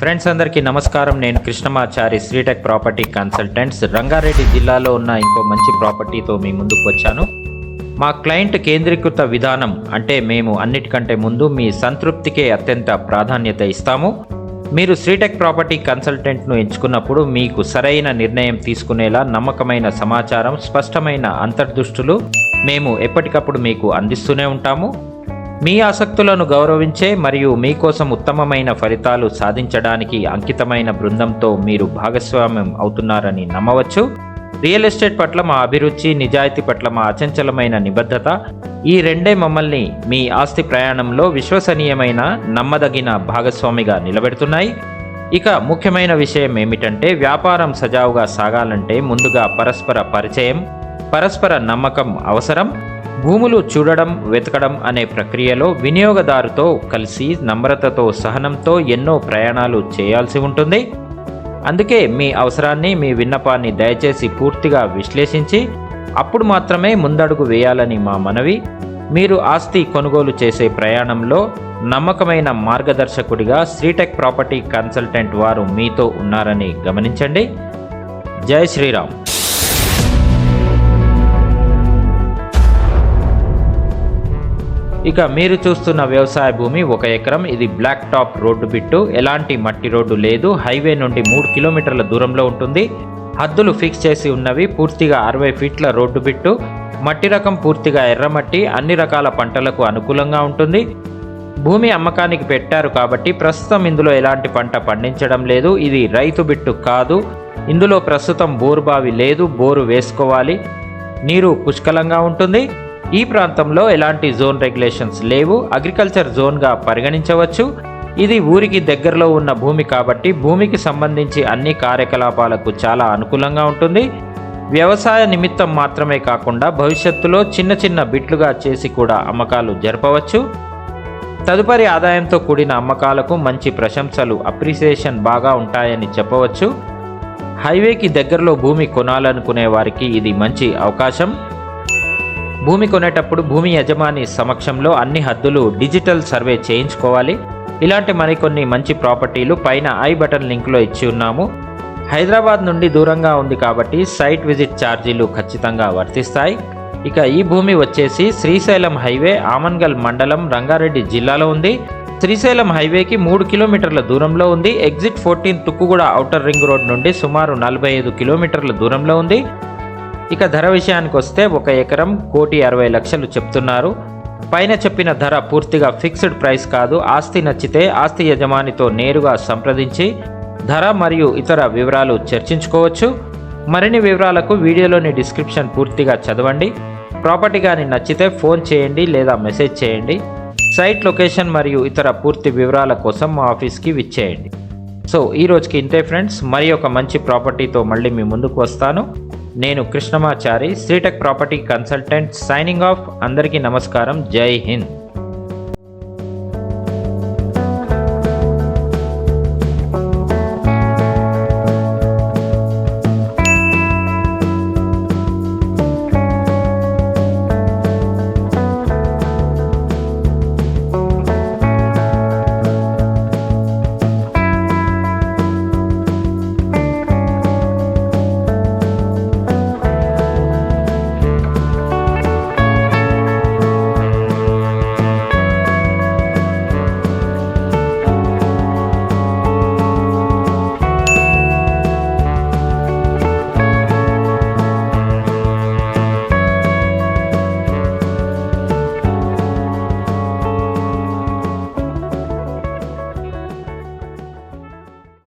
Friends అందరికీ నమస్కారం. నేను కృష్ణమాచారి శ్రీటెక్ ప్రాపర్టీ కన్సల్టెంట్స్. రంగారెడ్డి జిల్లాలో ఉన్న ఇంకో మంచి ప్రాపర్టీతో మీ ముందుకు వచ్చాను. మా క్లయింట్ కేంద్రీకృత విధానం అంటే మేము అన్నిటికంటే ముందు మీ సంతృప్తికే అత్యంత ప్రాధాన్యత ఇస్తాము. మీరు శ్రీటెక్ ప్రాపర్టీ కన్సల్టెంట్ను ఎంచుకున్నప్పుడు మీకు సరైన నిర్ణయం తీసుకునేలా నమ్మకమైన సమాచారం స్పష్టమైన అంతర్దృష్టులు మేము ఎప్పటికప్పుడు మీకు అందిస్తూనే ఉంటాము. మీ ఆసక్తులను గౌరవించే మరియు మీకోసం ఉత్తమమైన ఫలితాలు సాధించడానికి అంకితమైన బృందంతో మీరు భాగస్వామ్యం అవుతున్నారని నమ్మవచ్చు. రియల్ ఎస్టేట్ పట్ల మా అభిరుచి నిజాయితీ పట్ల మా అచంచలమైన నిబద్ధత ఈ రెండే మమ్మల్ని మీ ఆస్తి ప్రయాణంలో విశ్వసనీయమైన నమ్మదగిన భాగస్వామిగా నిలబెడుతున్నాయి. ఇక ముఖ్యమైన విషయం ఏమిటంటే వ్యాపారం సజావుగా సాగాలంటే ముందుగా పరస్పర పరిచయం పరస్పర నమ్మకం అవసరం. భూములు చూడడం వెతకడం అనే ప్రక్రియలో వినియోగదారుతో కలిసి నమ్రతతో సహనంతో ఎన్నో ప్రయాణాలు చేయాల్సి ఉంటుంది. అందుకే మీ అవసరాన్ని మీ విన్నపాన్ని దయచేసి పూర్తిగా విశ్లేషించి అప్పుడు మాత్రమే ముందడుగు వేయాలని మా మనవి. మీరు ఆస్తి కొనుగోలు చేసే ప్రయాణంలో నమ్మకమైన మార్గదర్శకుడిగా శ్రీటెక్ ప్రాపర్టీ కన్సల్టెంట్ వారు మీతో ఉన్నారని గమనించండి. జై శ్రీరామ్. ఇక మీరు చూస్తున్న వ్యవసాయ భూమి ఒక ఎకరం. ఇది బ్లాక్ టాప్ రోడ్డు బిట్టు. ఎలాంటి మట్టి రోడ్డు లేదు. హైవే నుండి మూడు కిలోమీటర్ల దూరంలో ఉంటుంది. హద్దులు ఫిక్స్ చేసి ఉన్నవి పూర్తిగా అరవై ఫీట్ల రోడ్డు బిట్టు. మట్టి రకం పూర్తిగా ఎర్రమట్టి అన్ని రకాల పంటలకు అనుకూలంగా ఉంటుంది. భూమి అమ్మకానికి పెట్టారు కాబట్టి ప్రస్తుతం ఇందులో ఎలాంటి పంట పండించడం లేదు. ఇది రైతు బిట్టు కాదు. ఇందులో ప్రస్తుతం బోరు బావి లేదు. బోరు వేసుకోవాలి. నీరు పుష్కలంగా ఉంటుంది. ఈ ప్రాంతంలో ఎలాంటి జోన్ రెగ్యులేషన్స్ లేవు అగ్రికల్చర్ జోన్గా పరిగణించవచ్చు. ఇది ఊరికి దగ్గరలో ఉన్న భూమి కాబట్టి భూమికి సంబంధించి అన్ని కార్యకలాపాలకు చాలా అనుకూలంగా ఉంటుంది. వ్యవసాయ నిమిత్తం మాత్రమే కాకుండా భవిష్యత్తులో చిన్న చిన్న బిట్లుగా చేసి కూడా అమ్మకాలు జరపవచ్చు. తదుపరి ఆదాయంతో కూడిన అమ్మకాలకు మంచి ప్రశంసలు అప్రిసియేషన్ బాగా ఉంటాయని చెప్పవచ్చు. హైవేకి దగ్గరలో భూమి కొనాలనుకునే వారికి ఇది మంచి అవకాశం. భూమి కొనేటప్పుడు భూమి యజమాని సమక్షంలో అన్ని హద్దులు డిజిటల్ సర్వే చేయించుకోవాలి. ఇలాంటి మరికొన్ని మంచి ప్రాపర్టీలు పైన ఐ బటన్ లింక్లో ఇచ్చి ఉన్నాము. హైదరాబాద్ నుండి దూరంగా ఉంది కాబట్టి సైట్ విజిట్ ఛార్జీలు ఖచ్చితంగా వర్తిస్తాయి. ఇక ఈ భూమి వచ్చేసి శ్రీశైలం హైవే ఆమన్గల్ మండలం రంగారెడ్డి జిల్లాలో ఉంది. శ్రీశైలం హైవేకి మూడు కిలోమీటర్ల దూరంలో ఉంది. Exit fourteen Tukkuguda outer ring road నుండి సుమారు నలభై ఐదు కిలోమీటర్ల దూరంలో ఉంది. ఇక ధర విషయానికి వస్తే ఒక ఎకరం కోటి అరవై లక్షలు చెప్తున్నారు. పైన చెప్పిన ధర పూర్తిగా ఫిక్స్డ్ ప్రైస్ కాదు. ఆస్తి నచ్చితే ఆస్తి యజమానితో నేరుగా సంప్రదించి ధర మరియు ఇతర వివరాలు చర్చించుకోవచ్చు. మరిన్ని వివరాలకు వీడియోలోని డిస్క్రిప్షన్ పూర్తిగా చదవండి. ప్రాపర్టీ కానీ నచ్చితే ఫోన్ చేయండి లేదా మెసేజ్ చేయండి. సైట్ లొకేషన్ మరియు ఇతర పూర్తి వివరాల కోసం మా ఆఫీస్కి విచ్చేయండి. సో ఈ రోజుకి ఇంతే ఫ్రెండ్స్. మరి ఒక మంచి ప్రాపర్టీతో మళ్ళీ మీ ముందుకు వస్తాను. నేను Krishnamachari Sritech property consultant signing off అందరికీ నమస్కారం జై హింద్.